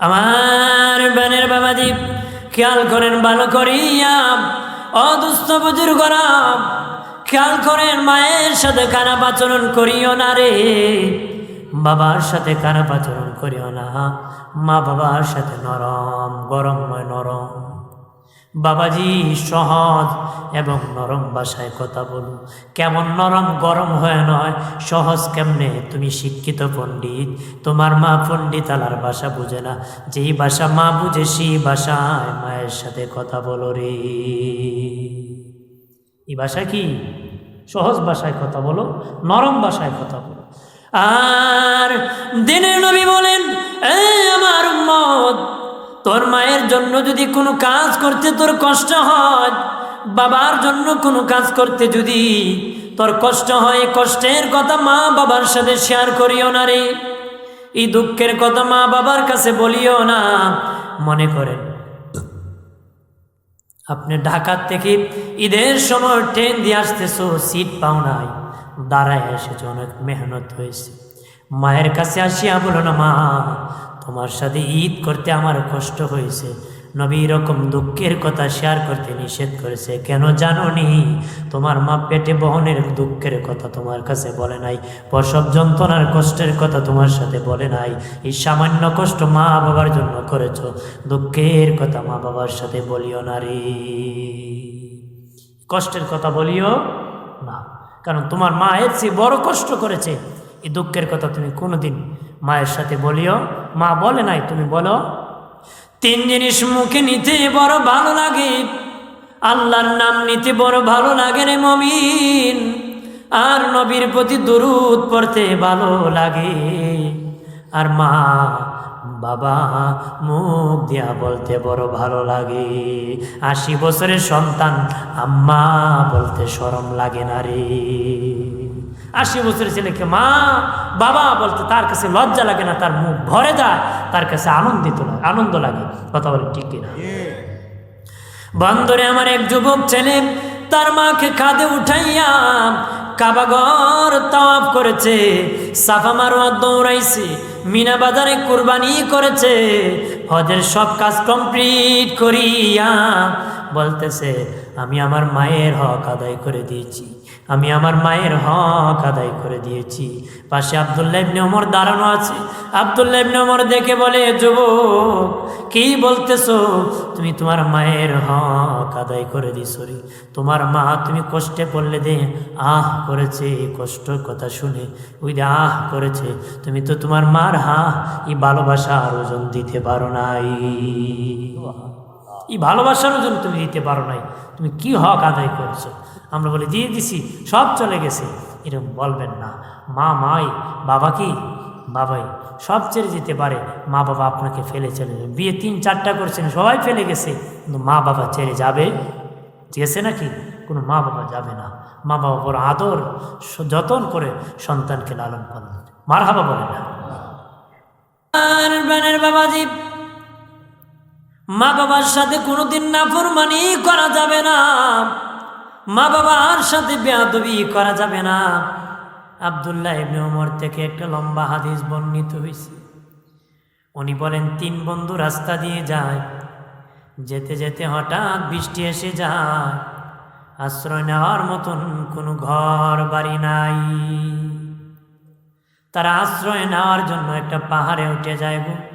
আমার বেনের বাবা বাবাজি, খেয়াল করেন ভালো করিয়া অদুস্থ বুজুর গরম খেয়াল করেন মায়ের সাথে খারাপ আচরণ করিও না রে। বাবার সাথে খারাপ আচরণ করিও না। মা বাবার সাথে নরম, গরম নয়, নরম। বাবাজি, সহজ এবং নরম ভাষায় কথা বলুন কেমন নরম, গরম হয়ে নয়, সহজ কেমনে? তুমি শিক্ষিত পণ্ডিত, তোমার মা পণ্ডিত আলার ভাষা বুঝে না। যেই ভাষা মা বুঝে, সেই ভাষায় মায়ের সাথে কথা বলো রে। এই ভাষা কি? সহজ ভাষায় কথা বলো, নরম ভাষায় কথা বলো। আর দিনের নবী বলেন আমার মত তোর মায়ের জন্য যদি কোনো কাজ করতে তোর কষ্ট হয়, বাবার জন্য কোনো কাজ করতে যদি তোর কষ্ট হয়, কষ্টের কথা মা বাবার সাথে শেয়ার করিও না রে। এই দুঃখের কথা মা বাবার কাছে বলিও না। মনে করেন, আপনি ঢাকার থেকে ঈদের সময় ট্রেন দিয়ে আসতেছো সিট পাও নাই, দাঁড়ায় এসেছে, অনেক মেহনত হয়েছে। মায়ের কাছে আসিয়া বলো না, মা তোমার সাথে ঈদ করতে আমার কষ্ট হয়েছে। নবী এরকম দুঃখের কথা শেয়ার করতে নিষেধ করেছে। কেন জানো নি তোমার মা পেটে বহনের দুঃখের কথা তোমার কাছে বলে নাই। প্রসব যন্ত্রণার কষ্টের কথা তোমার সাথে বলে নাই। এই সামান্য কষ্ট মা বাবার জন্য করেছ। দুঃখের কথা মা বাবার সাথে বলিও না রে। কষ্টের কথা বলিও না। কারণ তোমার মা এর চেয়ে বড় কষ্ট করেছে। এই দুঃখের কথা তুমি কোনোদিন মায়ের সাথে বলিও মা বলে নাই, তুমি বলো। তিন জিনিস মুখে নিতে বড় ভালো লাগে। আল্লাহর নাম নিতে বড় ভালো লাগে রে মমিন। আর নবীর প্রতি দরুদ পড়তে ভালো লাগে। আর মা, বাবা, মুখ দিয়া বলতে বড় ভালো লাগে। আশি বছরের সন্তান আম্মা বলতে সরম লাগে না রে। আশি বছরের ছেলেকে মা, বাবা বলতে তার কাছে লজ্জা লাগে না, তার মুখ ভরে যায়, তার কাছে আনন্দিত লাগে, আনন্দ লাগে। কথা বলে ঠিক কিনা? বন্দরে আমার এক যুবক ছেলে, তার মাকে কাঁধে উঠাইয়া কাবাগর তাওয়াফ করেছে, সাফা মারোয়া দৌড়াইছে, মিনা বাজারে কুরবানি করেছে, হজের সব কাজ কমপ্লিট করিয়া বলতেছে, আমি আমার মায়ের হক আদায় করে দিয়েছি। আমি আমার মায়ের হক আদায় করে দিয়েছি। পাশে আবদুল্লাহ ইবনে ওমর দাঁড়ানো আছে। আবদুল্লাহ ইবনে ওমর দেখে বলে, যুবক, কি বলতেছো? তুমি তোমার মায়ের হক আদায় করে দিছো রে। তোমার মা তুমি কষ্টে পড়লে দে। আহ, করেছে এই কষ্টর কথা শুনে। ওই আহ, করেছে। তুমি তো তোমার মার হা এই ভালোবাসা আর ওজন দিতে পারো নাই। এই ভালোবাসার ওজন তুমি দিতে পারো নাই। তুমি কি হক আদায় করেছ? আমরা বলি, দিয়ে দিছি, সব চলে গেছে। এরকম বলবেন না। মা, মাই, বাবা কি? বাবাই। সব ছেড়ে যেতে পারে। মা, বাবা আপনাকে ফেলে চলে যাবে। বিয়ে তিন, চারটা করছেন সবাই ফেলে গেছে। কিন্তু মা, বাবা ছেড়ে যাবে? গেছে নাকি? কোনো মা, বাবা যাবে না। মা, বাবা বড় আদর, যতন করে সন্তানকে লালন পালন মার হাবা বলে না। বাবাজি মা বাবার সাথে কোনোদিন নাফরমানি করা যাবে না। মা বাবার সাথে বেয়াদবি করা যাবে না। আবদুল্লাহ ইবনে ওমর থেকে একটা লম্বা হাদিস বর্ণিত হয়েছে উনি বলেন, তিন বন্ধু রাস্তা দিয়ে যায়। যেতে যেতে হঠাৎ বৃষ্টি এসে যায়। আশ্রয় নেওয়ার মতন কোনো ঘর বাড়ি নাই। তারা আশ্রয় নেওয়ার জন্য একটা পাহাড়ে উঠে যায় গো।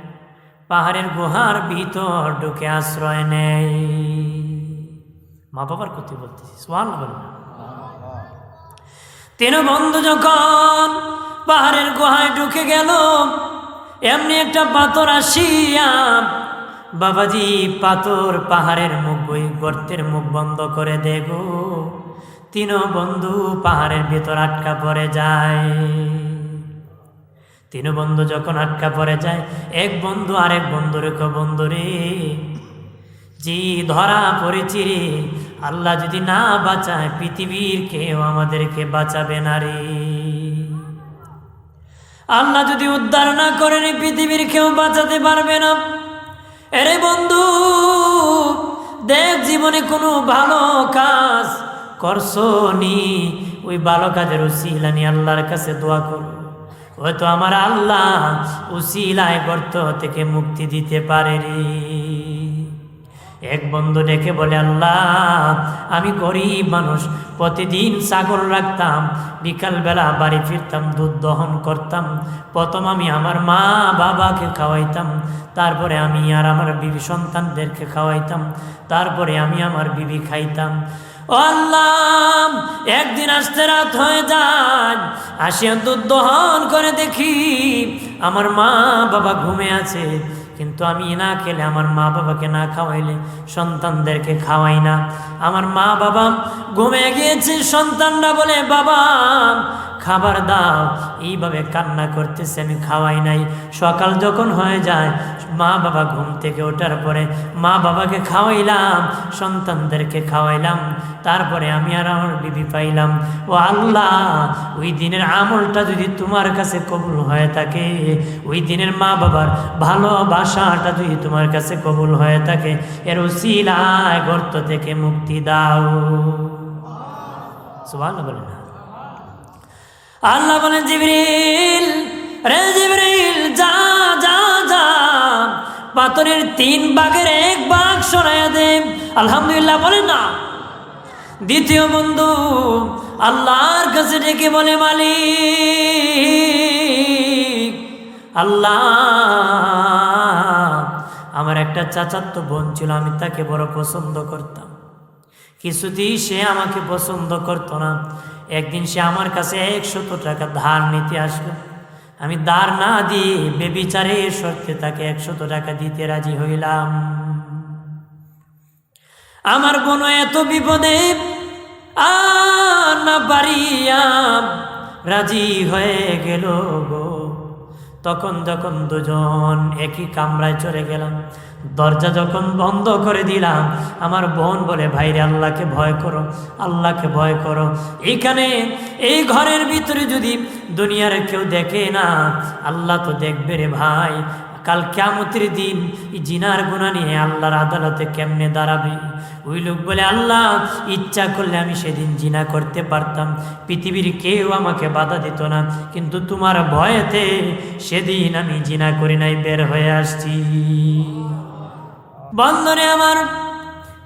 পাহাড়ের গুহার ভিতর ঢুকে আশ্রয় নেয় মা বাবার কথা বলতেছি সোয়াল বল তিন বন্ধু যখন পাহাড়ের গুহায় ঢুকে গেল, এমনি একটা পাথর আসিয়া বাবাজি পাথর পাহাড়ের মুখ বই গর্তের মুখ বন্ধ করে দেগো তিন বন্ধু পাহাড়ের ভিতর আটকা পড়ে যায়। তিন বন্ধু যখন আটকা পড়ে যায়, এক বন্ধু আরেক বন্ধু রেখো বন্ধু রে। জি ধরা পড়েছি রে, আল্লাহ যদি না বাঁচায়, পৃথিবীর কেউ আমাদেরকে বাঁচাবে না রে। আল্লাহ যদি উদ্ধার না করেন, পৃথিবীর কেউ বাঁচাতে পারবে না। এরে বন্ধু, দেখ জীবনে কোনো ভালো কাজ করছ নি, ওই ভালো কাজের উসিলানি আল্লাহর কাছে দোয়া করো। হয়তো আমার আল্লাহ উসিলায় গর্ত থেকে মুক্তি দিতে পারে রে এক বন্ধু ডেকে বলে, আল্লাহ, আমি গরিব মানুষ, প্রতিদিন ছাগল রাখতাম, বিকালবেলা বাড়ি ফিরতাম, দুধ দহন করতাম, প্রথম আমি আমার মা বাবাকে খাওয়াইতাম, তারপরে আমি আর আমার বিবি সন্তানদেরকে খাওয়াইতাম, তারপরে আমি আমার বিবি খাইতাম আল্লাহ, একদিন আসতে রাত হয়ে যায়, আসিয়া দুধ দহন করে দেখি আমার মা বাবা ঘুমে আছে। কিন্তু আমি না খেলে আমার মা বাবাকে না খাওয়াইলে সন্তানদেরকে খাওয়াই না। আমার মা বাবা ঘুমে গিয়েছে, সন্তানরা বলে, বাবা খাবার দাও। এইভাবে কান্না করতেছে, আমি খাওয়াই নাই। সকাল যখন হয়ে যায়, মা বাবা ঘুম থেকে ওঠার পরে মা বাবাকে খাওয়াইলাম, সন্তানদেরকে খাওয়াইলাম। তারপরে আমি আর আমার বিবি পাইলাম। ও আল্লাহ, ওই দিনের আমলটা যদি তোমার কাছে কবুল হয়ে থাকে, ওই দিনের মা বাবার ভালোবাসাটা যদি তোমার কাছে কবুল হয়ে থাকে, এর উসিলায় গর্ত থেকে মুক্তি দাও। সুবহান বলে না। আল্লাহ বলেন, জিবরিল, রে জিবরিল, যা যা যা, পাথরের তিন বাঘের এক বাঘ সরাইয়া দে। আলহামদুলিল্লাহ বলে, না। দ্বিতীয় বন্ধু, আল্লাহর কাছে ডেকে বলে, মালিক, আল্লাহ, আমার একটা চাচাতো বোন ছিল, আমি তাকে বড় পছন্দ করতাম। কিছুতেই সে আমাকে পছন্দ করতো না। একদিন সে আমার কাছে একশত টাকা ধার নিতে আসলো। আমি ধার না দিয়ে বেবিচারে শর্তে তাকে একশত টাকা দিতে রাজি হইলাম। আমার বোন এত বিপদে আর না বাড়িয়া রাজি হয়ে গেল গো। তখন যখন দুজন একই কামরায় চলে গেলাম, দরজা যখন বন্ধ করে দিলাম, আমার বোন বলে, ভাইরে, আল্লাহকে ভয় করো, আল্লাহকে ভয় করো। এইখানে, এই ঘরের ভিতরে যদি দুনিয়ার কেউ দেখে না, আল্লাহ তো দেখবে রে ভাই। কাল কেমতের দিন জিনার গুণা নিয়ে আল্লাহর আদালতে কেমনে দাঁড়াবে? ওই লোক বলে, আল্লাহ, ইচ্ছা করলে আমি সেদিন জিনা করতে পারতাম। পৃথিবীর কেউ আমাকে বাধা দিত না। কিন্তু তোমার ভয়েতে সেদিন আমি জিনা করি নাই, বের হয়ে আসছি। বন্ধনে আমার,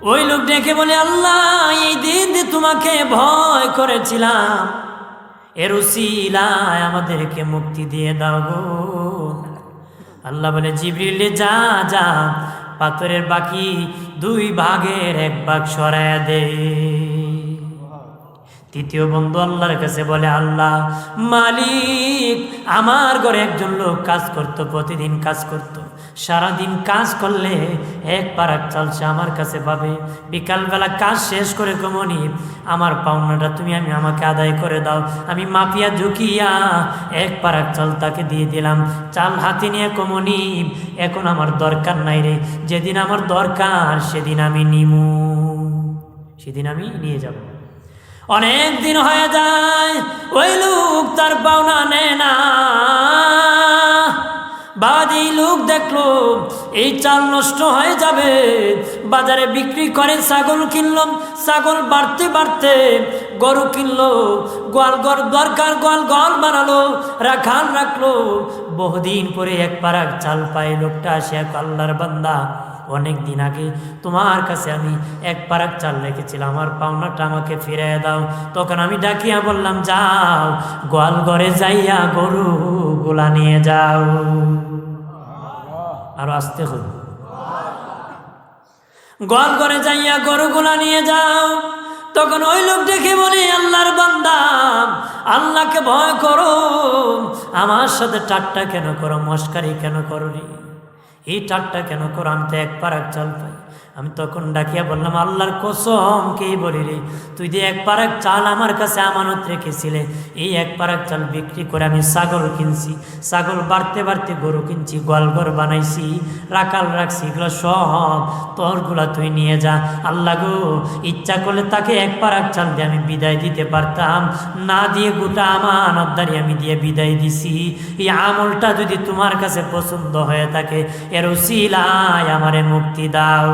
ওই লোক ডেকে বলে, আল্লাহ, এই দিন তোমাকে ভয় করেছিলাম। এর উসিলায় আমাদেরকে মুক্তি দিয়ে দাও গো। আল্লাহ বলে, জিবরিলে, যা যা, পাথরের বাকি দুই ভাগের এক ভাগ সরায় দে। তৃতীয় বন্ধু আল্লাহর কাছে বলে, আল্লাহ, মালিক, আমার ঘরে একজন লোক কাজ করতো, প্রতিদিন কাজ করতো। সারাদিন কাজ করলে এক পারাক চাল সে আমার কাছে পাবে। বিকালবেলা কাজ শেষ করে কমনি আমার পাওনাটা তুমি আমি, আমাকে আদায় করে দাও। আমি মাপিয়া ঝুঁকিয়া এক পারাক চাল তাকে দিয়ে দিলাম। চাল হাতে নিয়ে কমনি এখন আমার দরকার নাই রে, যেদিন আমার দরকার সেদিন আমি নিমু। সেদিন আমি নিয়ে যাব। অনেক দিন হয়ে যায়, ওই লোক তার পাওনা নেয় না। বাদি লোক দেখল, এই চাল নষ্ট হয়ে যাবে। বাজারে বিক্রি করে, ছাগল কিনলো, ছাগল বাড়তে বাড়তে গরু কিনলো, গোয়াল গর দরকার, গোয়াল গল বানালো, রাখাল রাখল। বহুদিন পরে এক পারাক চাল পায়, লোকটা আসে এক আল্লাহর বান্দা। অনেক দিন আগে তোমার কাছে আমি এক পারাক চাল রেখেছিলাম, আমার পাওনাটা আমাকে ফিরে দাও। তখন আমি ডাকিয়া বললাম, যাও, গোয়াল ঘরে যাইয়া গরু গোলা নিয়ে যাও। আরও আসতে হল গল করে যাইয়া গরুগুলা নিয়ে যাও। তখন ওই লোক দেখে বলি, আল্লাহর বান্দা, আল্লাহকে ভয় করো। আমার সাথে টাট্টা কেন করো? মস্কারি কেন করো এই টাট্টা কেন করো? আমি তো এক পারাক চাল পাই। আমি তখন ডাকিয়া বললাম, আল্লাহর কসম, কে বলি রে? তুই যে এক পারাক চাল আমার কাছে আমানত রেখেছিলে, এই এক পারাক চাল বিক্রি করে আমি ছাগল কিনছি। ছাগল বাড়তে বাড়তে গরু কিনছি, গোয়ালঘর বানাইছি রাকাল রাখছি, এগুলো সব তোরগুলা তুই নিয়ে যা। আল্লাহ গো, ইচ্ছা করলে তাকে এক পারাক চাল দিয়ে আমি বিদায় দিতে পারতাম। না দিয়ে গোটা আমানতদারি আমি দিয়ে বিদায় দিছি। এই আমলটা যদি তোমার কাছে পছন্দ হয়ে থাকে, এর উসিলায় আমারে মুক্তি দাও।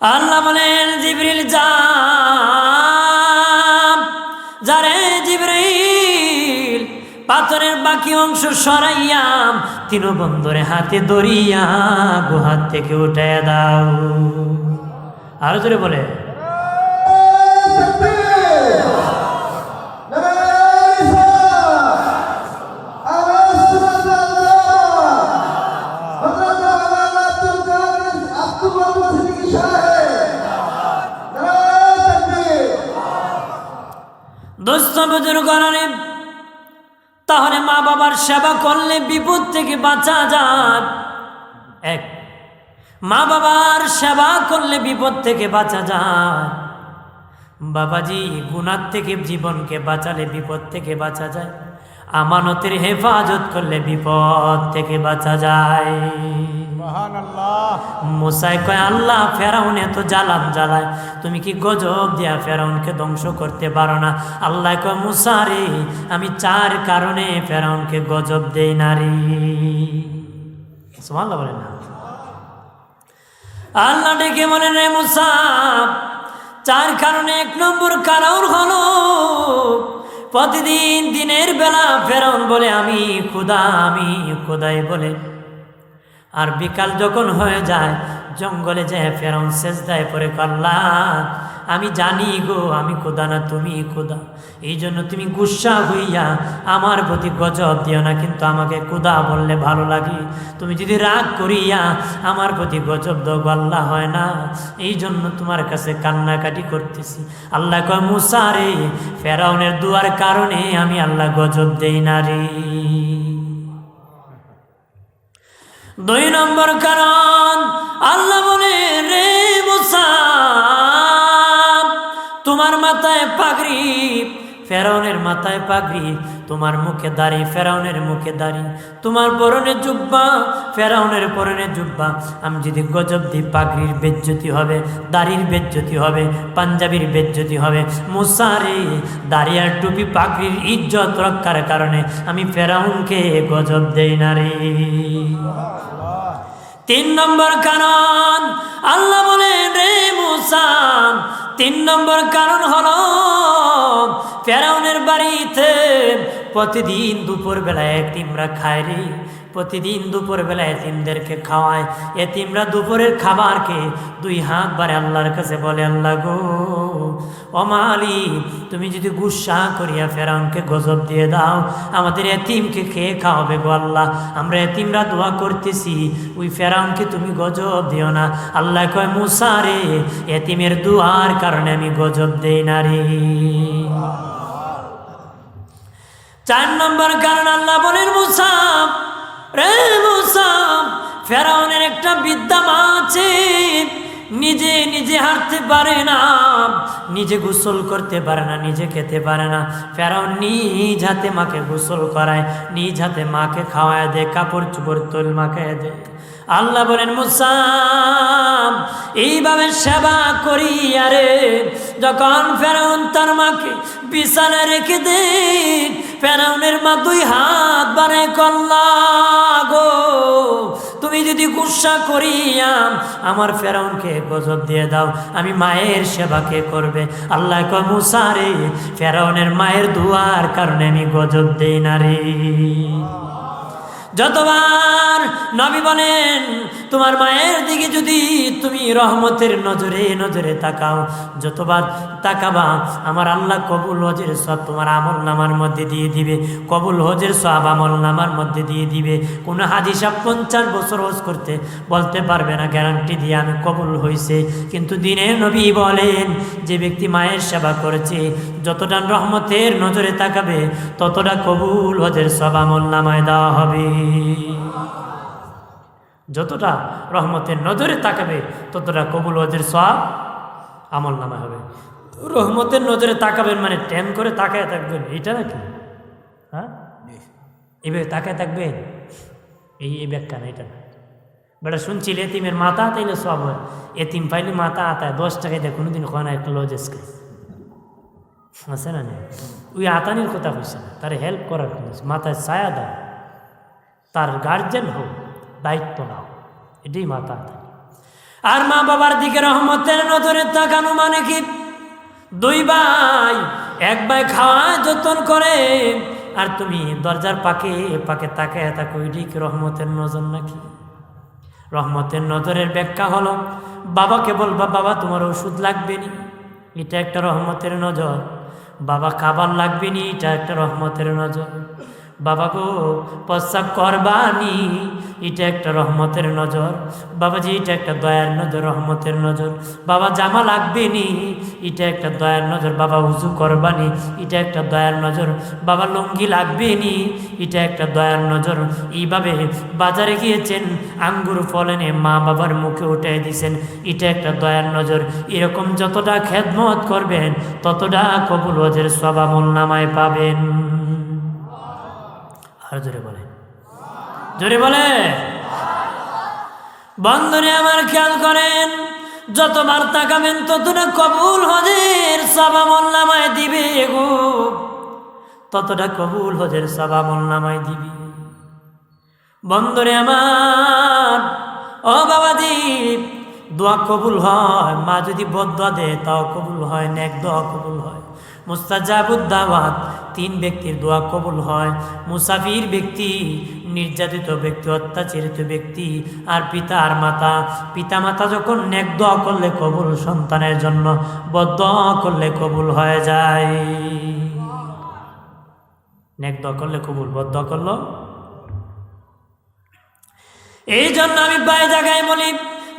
আল্লাহ। বলেন, জিবরিল যারে জিবরিল পাথরের বাকি অংশ সরাইয়া তিন বন্ধরে হাতে দরিয়া গুহাত থেকে উঠে দাও। আরও জোরে বলে। দোস্ত বুজুর্গ তাহলে মা বাবার সেবা করলে বিপদ থেকে বাঁচা যায়। এক, মা বাবার সেবা করলে বিপদ থেকে বাঁচা যায়। বাবাজি গুনার থেকে জীবনকে বাঁচালে বিপদ থেকে বাঁচা যায়। আমানতের হেফাজত করলে বিপদ থেকে বাঁচা যায়। মুসাই কয়, আল্লাহ, ফেরাউন এত জ্বালান জ্বালায়, তুমি কি গজব দিয়া ফেরাউনকে ধ্বংস করতে পারো না? আল্লাহ কয় মুসারে আমি চার কারণে ফেরাউনকে গজব দেই না রে। সুবহানাল্লাহ বলে না। আল্লাহ ডেকে বলেন রে মুসা, চার কারণে এক নম্বর কারণ হলো, প্রতিদিন দিনের বেলা ফেরাউন বলে, আমি খুদা, আমি খুদাই বলে। আর বিকাল যখন হয়ে যায়, জঙ্গলে যায় ফেরাউন শেষদায় পরে কল্লা আমি জানি গো, আমি খোদা না, তুমি খোদা। এই জন্য তুমি গুসা হইয়া আমার প্রতি গজব দিও না, কিন্তু আমাকে কুদা বললে ভালো লাগে। তুমি যদি রাগ করিয়া আমার প্রতি গজব দাও আল্লাহ হয় না। এই জন্য তোমার কাছে কান্নাকাটি করতেছি। আল্লাহ কয়, মুসা রে, ফেরাউনের দুয়ার কারণে আমি আল্লাহ গজব দেই না রে। দুই নম্বর কারণ আল্লাহ বলে রে মুসা তোমার মাথায় পাগড়ি ফেরাউনের মাথায় পাগড়ি, তোমার মুখে দাড়ি, ফেরাউনের মুখে দাড়ি। তোমার পরনে জুব্বা, ফেরাউনের পরনে জুব্বা। আমি যদি গজব দিই, পাগড়ির বেজ্জতি হবে, দাড়ির বেজ্জতি হবে, পাঞ্জাবির বেজ্জতি হবে। মুসারে দাড়ি আর টুপি পাগড়ির ইজ্জত রক্ষার কারণে আমি ফেরাউনকে গজব দেই না রে। তিন নম্বর কারণ আল্লাহ বলে রে মুসা তিন নম্বর কারণ হল ফেরাউনের বাড়িতে প্রতিদিন দুপুর এক এতিমরা খায় রে। প্রতিদিন দুপুর বেলা এতিমদেরকে খাওয়ায়। এতিমরা দুপুরের খাবারকে দুই হাত বারে আল্লাহর কাছে বলে, আল্লাহ গো অমালি তুমি যদি গুসা করিয়া ফেরাউনকে গজব দিয়ে দাও, আমাদের এতিমকে খেয়ে খাওয়াবে গো আল্লাহ। আমরা এতিমরা দোয়া করতেছি, ওই ফেরাউনকে তুমি গজব দিও না। আল্লাহ কয়, মুসা রে, এতিমের দুয়ার কারণে আমি গজব দেই না রে। চার নম্বর কারণ আল্লাহ বলেন, মুসা রে মুসা ফেরাউনের একটা বিদ্যা মা আছে নিজে নিজে হাঁটতে পারে না, নিজে গোসল করতে পারে না, নিজে খেতে পারে না। ফেরাউন নিজ হাতে মাকে গোসল করায়, নিজ হাতে মাকে খাওয়ায় দে, কাপড় চুপড় তোল মাকে দেয় আল্লাহ বলেন মুসাম এইভাবে সেবা করি, আরে যখন ফেরাউন তার মাকে বিছানা রেখে দে ফেরাউনের মা দুই হাত বারে কল্লা গো, তুমি যদি গুসা করিয়া আমার ফেরাউনকে গজব দিয়ে দাও, আমি মায়ের সেবাকে করবে? আল্লাহ মুসারে ফেরাউনের মায়ের দুয়ার কারণে আমি গজব দেই না রে। যতবার নবী বলেন তোমার মায়ের দিকে যদি তুমি রহমতের নজরে নজরে তাকাও, যতবার তাকাবা, আমার আল্লাহ কবুল হজের সব তোমার আমল নামার মধ্যে দিয়ে দিবে। কবুল হজের সব আমল নামার মধ্যে দিয়ে দিবে। কোনো হাদিসা পঞ্চাশ বছর হজ করতে বলতে পারবে না গ্যারান্টি দিয়ে আমি কবুল হয়েছে কিন্তু দিনে নবী বলেন, যে ব্যক্তি মায়ের সেবা করেছে, যতটা রহমতের নজরে তাকাবে, ততটা কবুল হজের সব আমল নামায় দেওয়া হবে। যতটা রহমতের নজরে তাকাবে, ততটা কবুল হজের সব আমল নামা হবে। রহমতের নজরে তাকাবেন মানে ট্যান করে তাকায় থাকবেন, এইটা নাকি? হ্যাঁ? এইভাবে তাকায় থাকবেন? এই এই ব্যাখ্যা না, এটা না। বেটা, শুনছিল এতিমের মাথা তাইলে সব হয়। এতিম পাইলে মাথা আতায়, দশ টাকায় দেয় কোনোদিন হয় না, একটা লজেসকে আছে না ওই আতানির কথা হয়েছে না, তার হেল্প করার মাথায় ছায়া দাও। তার গার্জেন হোক দায়িত্ব নাও। এটাই মাতা আর মা বাবার দিকে রহমতের নজরে তাকানো মানে কি? দুই ভাই, এক ভাই খাওয়া যতন করে, আর তুমি দরজার পাকে পাকে তাকে তাকো কি রহমতের নজর নাকি? রহমতের নজরের ব্যাখ্যা হলো বাবাকে বলবা বাবা তোমার ওষুধ লাগবে নি, এটা একটা রহমতের নজর। বাবা খাবার লাগবে নি, এটা একটা রহমতের নজর। বাবা গো, প্রস্রাব করবানি। এটা একটা রহমতের নজর। বাবাজি, এটা একটা দয়ার নজর, রহমতের নজর। বাবা, জামা লাগবে নি এটা একটা দয়ার নজর। বাবা, উজু করবানি। এটা একটা দয়ার নজর। বাবা, লুঙ্গি লাগবে নি এটা একটা দয়ার নজর। এইভাবে বাজারে গিয়েছেন, আঙ্গুর ফল এনে মা বাবার মুখে উঠে দিয়েছেন এটা একটা দয়ার নজর। এরকম যতটা খেদমত করবেন, ততটা কবুল হজের সবামল নামায় পাবেন। আর জোরে বলে। জোরে বলে। বন্ধনে আমার খেয়াল করেন যতবার তাকাবেন ততটা কবুল হজের সবামল নামায় দিবে গো। ততটা কবুল হজের সবামল নামায় দিবি। বন্ধরে আমার, ও বাবাজি দোয়া কবুল হয়, মা যদি বদয়া দেয় তাও কবুল হয়, নেক দোয়া কবুল হয়। মুস্তাজাবুদ্দাওয়াত, তিন ব্যক্তির দোয়া কবুল হয়। মুসাফির ব্যক্তি, নির্যাতিত ব্যক্তি, অত্যাচারিত ব্যক্তি, আর পিতা আর মাতা। পিতা মাতা যখন নেক দোয়া করলে কবুল সন্তানের জন্য, বদ করলে কবুল হয়ে যায়। নেক দোয়া করলে কবুল, বদ করল? এই জন্য আমি বাই জায়গায় বলি,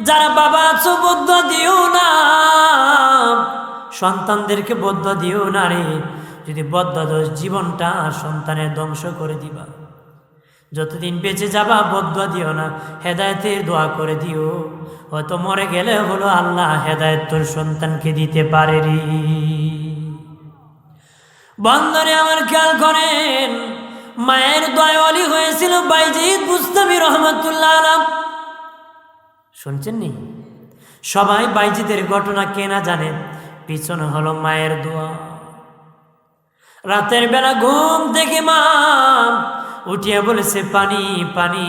যারা বাবা আছো বদ্ধ দিও না সন্তানদেরকে বদ্ধ দিও না রে। যদি বদ্ধ দোষ জীবনটা সন্তানের ধ্বংস করে দিবা। যতদিন বেঁচে যাবা বদ্ধ দিও না। হেদায়তের দোয়া করে দিও। হয়তো মরে গেলে হলো আল্লাহ হেদায়ত তোর সন্তানকে দিতে পারে রে। বন্ধনে আমার খেয়াল করেন, মায়ের দয়ালি হয়েছিল বাইজিদ মুস্তামি রহমতুল্লাহ আলাম। শুনছেন নি? সবাই বাইজিদের ঘটনা কেনা জানে। পিছনে হলো মায়ের দোয়া। রাতের বেলা ঘুম থেকে মা উঠিয়া বলেছে, পানি পানি।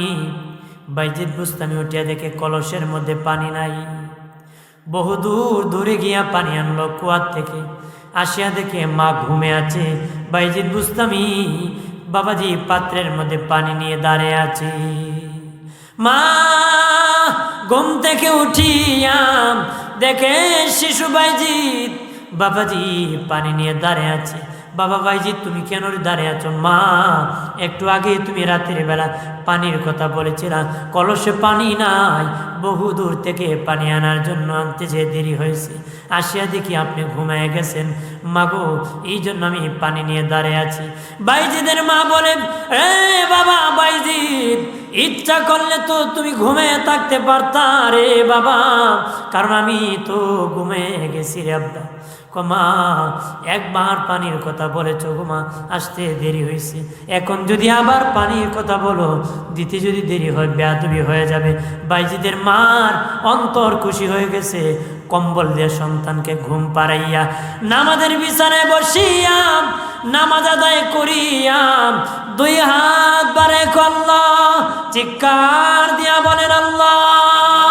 বাইজিদ বুস্তামি উঠিয়া দেখে কলসের মধ্যে পানি নাই। বহু দূর, দূরে গিয়া পানি আনলো কুয়ার থেকে। আসিয়া দেখে মা ঘুমে আছে। বাইজিদ বুস্তামি, বাবাজি, পাত্রের মধ্যে পানি নিয়ে দাঁড়িয়ে আছে। মা, ঘুম থেকে উঠিয়া দেখে শিশু বাইজিৎ। বাবাজি পানি নিয়ে দাঁড়িয়ে আছে। বাবা ভাইজি তুমি কেন দাঁড়িয়ে আছো? মা, একটু আগে তুমি রাতের বেলা পানির কথা বলেছিলাম কলসে পানি নাই, বহু দূর থেকে পানি আনার জন্য আনতে যে দেরি হয়েছে। আসিয়া দেখি আপনি ঘুমায় গেছেন। মাগো এই জন্য আমি পানি নিয়ে দাঁড়িয়ে আছি। বাইজিদের মা বলেন, এ বাবা বাইজিদ ইচ্ছা করলে তো তুমি ঘুমিয়ে থাকতে পারতা রে বাবা। কারণ আমি তো ঘুমিয়ে গেছি রে আব্বা। কমা একবার পানির কথা বলেছ গোমা আসতে দেরি হয়েছে। এখন যদি আবার পানির কথা বলো, দিতে যদি দেরি হয়, বেয়াদবি হয়ে যাবে। বাইজিদের মার অন্তর খুশি হয়ে গেছে। কম্বল দিয়ে সন্তানকে ঘুম পাড়াইয়া, নামাজের বিছানায় বসিয়াম নামাজ আদায় করিয়াম দুই হাত বারে কল্লা চিৎকার দিয়া বলেন আল্লাহ।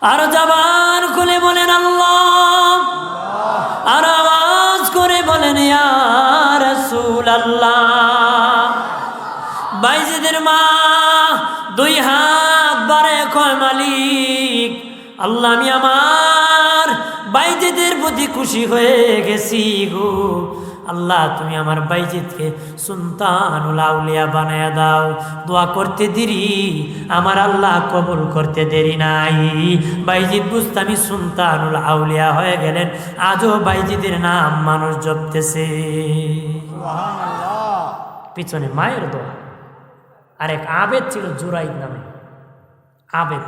আর জবান খুলে বলেন আল্লাহ। আর আওয়াজ করে বলেন বাইজিদের মা, দুই হাত বারে কয় মালিক। আল্লাহ, আমি আমার বাইজিদের প্রতি খুশি হয়ে গেছি গো। আল্লাহ তুমি আমার বাইজিদকে সুলতানুল আউলিয়া বানায় দাও। দোয়া করতে দেরি আমার আল্লাহ কবুল করতে দেরি নাই। বাইজিদ বুঝতামি সুলতানুল আউলিয়া হয়ে গেলেন আজও বাইজিদের নাম মানুষ জপতেছে। পিছনে মায়ের দোয়া আরেক আবেদ ছিল জুরাইদ নামে। আবেদ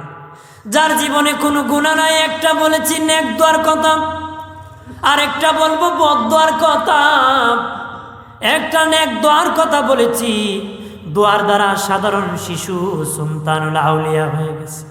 যার জীবনে কোনো গুণা নাই একটা বলেছি নেক দোয়ার কথা। আরেকটা বলব, বদোয়ার কথা। একটা নেক দোয়ার কথা বলেছি। দোয়ার দ্বারা সাধারণ শিশু সন্তান আউলিয়া হয়ে গেছে।